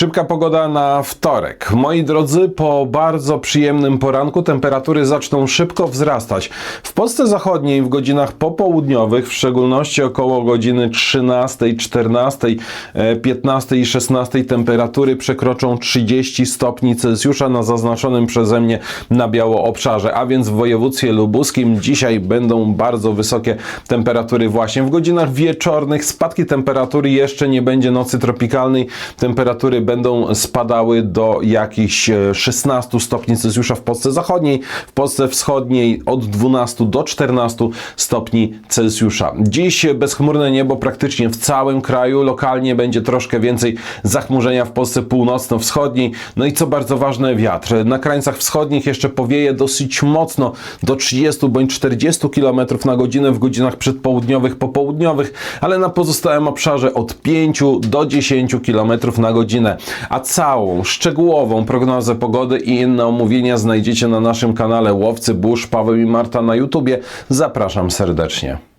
Szybka pogoda na wtorek. Moi drodzy, po bardzo przyjemnym poranku temperatury zaczną szybko wzrastać. W Polsce Zachodniej w godzinach popołudniowych, w szczególności około godziny 13, 14, e, 15 i 16 temperatury przekroczą 30 stopni Celsjusza na zaznaczonym przeze mnie na biało obszarze, a więc w województwie lubuskim dzisiaj będą bardzo wysokie temperatury właśnie w godzinach wieczornych. Spadki temperatury jeszcze nie będzie nocy tropikalnej. Temperatury będą spadały do jakichś e, 16 stopni Celsjusza w Polsce Zachodniej, w Polsce Wschodniej od 12 do 14 stopni Celsjusza. Dziś bezchmurne niebo praktycznie w całym kraju. Lokalnie będzie troszkę więcej zachmurzenia w Polsce północno-wschodniej. No i co bardzo ważne, wiatr. Na krańcach wschodnich jeszcze powieje dosyć mocno do 30 bądź 40 km na godzinę w godzinach przedpołudniowych, popołudniowych, ale na pozostałym obszarze od 5 do 10 km na godzinę. A całą szczegółową prognozę pogody i inne omówienia znajdziecie na naszym kanale Łowcy Burz, Paweł i Marta na YouTubie. Zapraszam serdecznie.